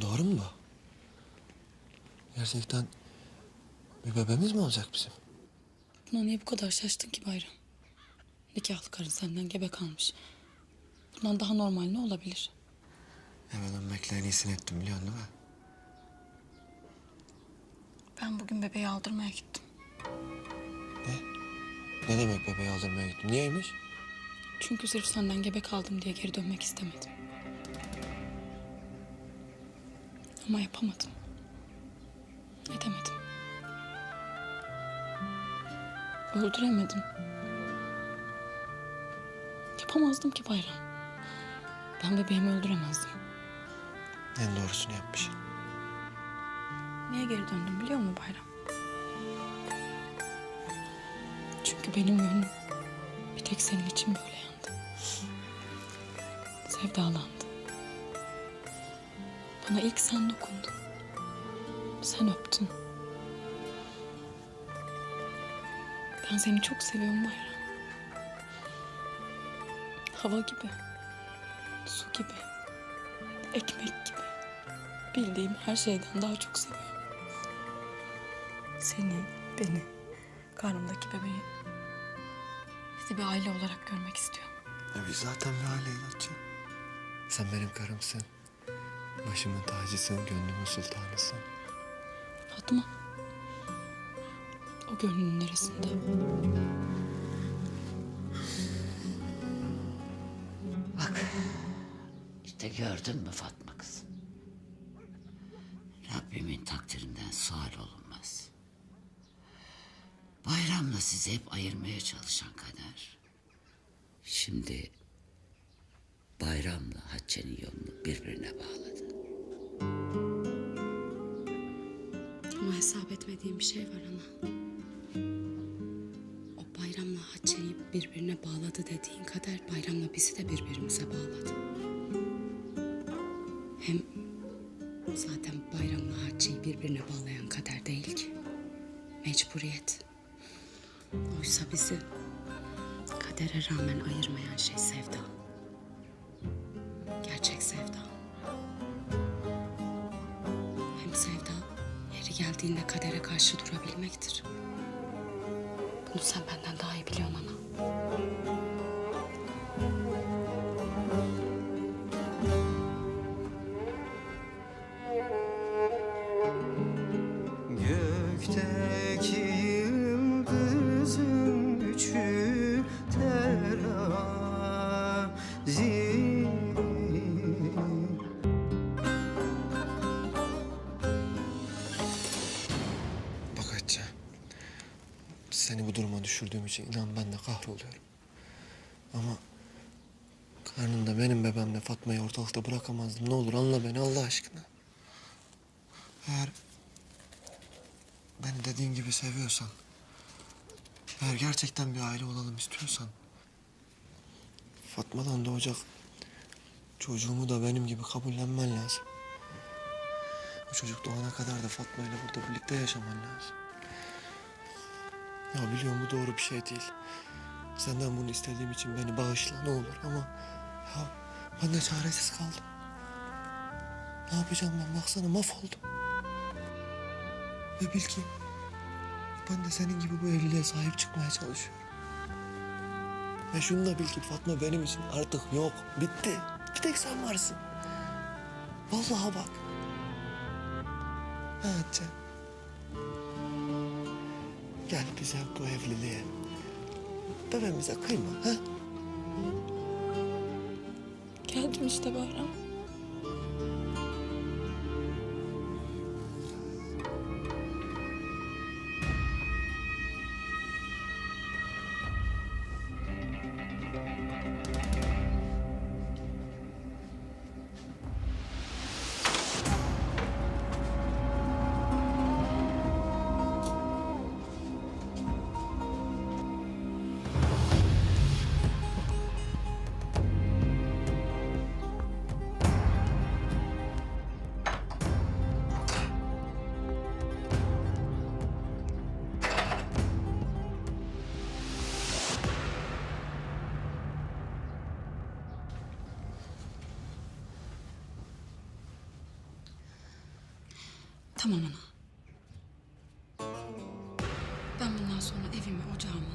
Doğru mu bu? Gerçekten bir bebeğimiz mi olacak bizim? Buna niye bu kadar şaştın ki Bayram? Nikahlı karın senden gebe kalmış. Bundan daha normal ne olabilir? Eve dönmekle en iyisini ettim biliyorsun değil mi? Ben bugün bebeği aldırmaya gittim. Ne? Ne demek bebeği aldırmaya gittim? Niyeymiş? Çünkü sırf senden gebe kaldım diye geri dönmek istemedim. Ama yapamadım. Edemedim. Öldüremedim. Yapamazdım ki Bayram. Ben bebeğimi öldüremezdim. En doğrusunu yapmışsın. Niye geri döndüm biliyor musun Bayram? Çünkü benim gönlüm bir tek senin için böyle yandı. Sevdalandı. Bana ilk sen dokundun. Sen öptün. Ben seni çok seviyorum Bayram. Hava gibi, su gibi, ekmek gibi. Bildiğim her şeyden daha çok seviyorum. Seni, beni, karnımdaki bebeği. Bizi bir aile olarak görmek istiyorum. Ya biz zaten bir aileyiz Hatice. Sen benim karımsın. Başımın tacısın, gönlümün sultanısın. Fatma. O gönlünün neresinde? Bak işte gördün mü Fatma kızım? Rabbimin takdirinden sual olunmaz. Bayramla sizi hep ayırmaya çalışan kader. Şimdi bayramla Hatice'nin yolunu birbirine bağladı. Hesap etmediğim bir şey var ana. O bayramla Hatice'yi birbirine bağladı dediğin kadar bayramla bizi de birbirimize bağladı. Hem zaten bayramla Hatice'yi birbirine bağlayan kader değil ki. Mecburiyet. Oysa bizi kadere rağmen ayırmayan şey sevda. Gerçek sevda. Hem sevda geldiğinde kadere karşı durabilmektir. Bunu sen benden daha iyi biliyorsun ana. Seni bu duruma düşürdüğüm için inan ben de kahroluyorum. Ama karnında benim bebemle Fatma'yı ortalıkta bırakamazdım. Ne olur anla beni Allah aşkına. Eğer beni dediğin gibi seviyorsan, eğer gerçekten bir aile olalım istiyorsan, Fatma'dan doğacak çocuğumu da benim gibi kabullenmen lazım. Bu çocuk doğana kadar da Fatma ile burada birlikte yaşaman lazım. Ya biliyorum bu doğru bir şey değil. Senden bunu istediğim için beni bağışla ne olur ama... Ya ben de çaresiz kaldım. Ne yapacağım ben baksana mahvoldum. Ve bil ki ben de senin gibi bu evliliğe sahip çıkmaya çalışıyorum. Ve şunu da bil ki Fatma benim için artık yok. Bitti. Bir tek sen varsın. Vallahi bak. Ha Hatice. Gel bize bu evliliğe. Bebeğimize kıyma ha? Geldim işte Bayram. Tamam ana. Ben bundan sonra evimi, ocağımı,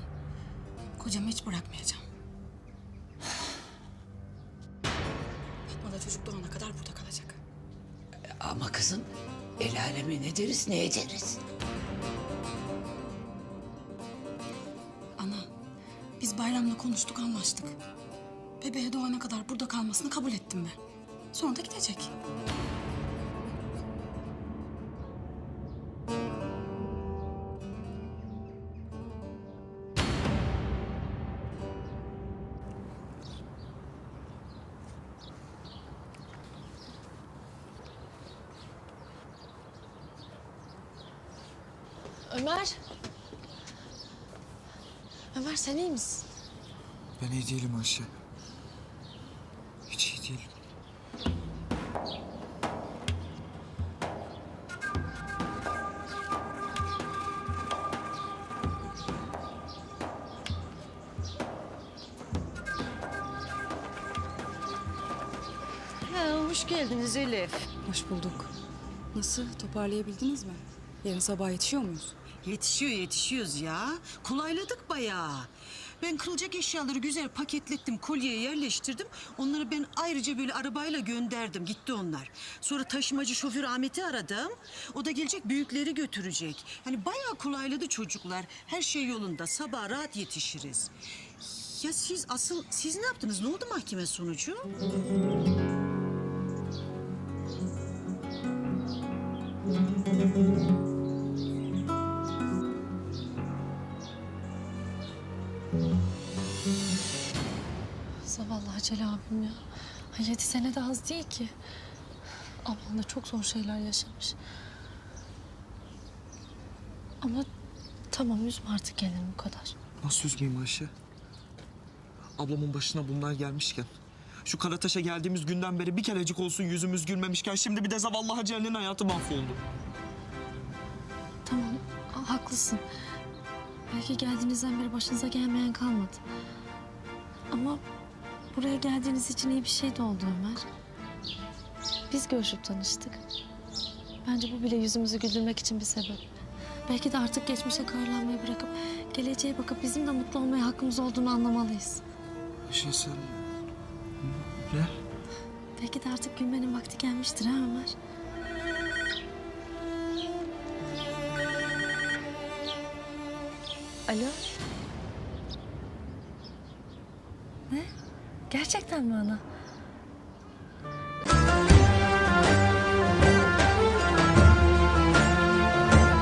kocamı hiç bırakmayacağım. Fatma da çocuk doğana kadar burada kalacak. Ama kızım el aleme ne deriz ne ederiz? Ana, biz bayramla konuştuk, anlaştık. Bebeğe doğana kadar burada kalmasını kabul ettim ben. Sonra da gidecek. Ömer. Ömer sen iyi misin? Ben iyi değilim Ayşe. Hiç iyi değilim. Ha, hoş geldiniz Elif. Hoş bulduk. Nasıl? Toparlayabildiniz mi? Yarın sabah yetişiyor muyuz? Yetişiyor yetişiyoruz ya. Kolayladık bayağı. Ben kırılacak eşyaları güzel paketlettim, kolyeye yerleştirdim. Onları ben ayrıca böyle arabayla gönderdim. Gitti onlar. Sonra taşımacı şoför Ahmet'i aradım. O da gelecek büyükleri götürecek. Hani bayağı kolayladı çocuklar. Her şey yolunda. Sabah rahat yetişiriz. Ya siz asıl siz ne yaptınız? Ne oldu mahkeme sonucu? Hacel abim ya. Ay, Yedi sene de az değil ki. Ablam da çok zor şeyler yaşamış. Ama tamam üzme artık kendini bu kadar. Nasıl üzmeyeyim Ayşe? Ablamın başına bunlar gelmişken... ...şu Karataş'a geldiğimiz günden beri bir kerecik olsun yüzümüz gülmemişken... ...şimdi bir de zavallı Hacı Ali'nin hayatı mahvoldu. Tamam ha- haklısın. Belki geldiğinizden beri başınıza gelmeyen kalmadı. Ama buraya geldiğiniz için iyi bir şey de oldu Ömer. Biz görüşüp tanıştık. Bence bu bile yüzümüzü güldürmek için bir sebep. Belki de artık geçmişe kararlanmayı bırakıp geleceğe bakıp bizim de mutlu olmaya hakkımız olduğunu anlamalıyız. Ayşe sen... Ne? Belki de artık gülmenin vakti gelmiştir ha Ömer. Alo? Gerçekten mi ana?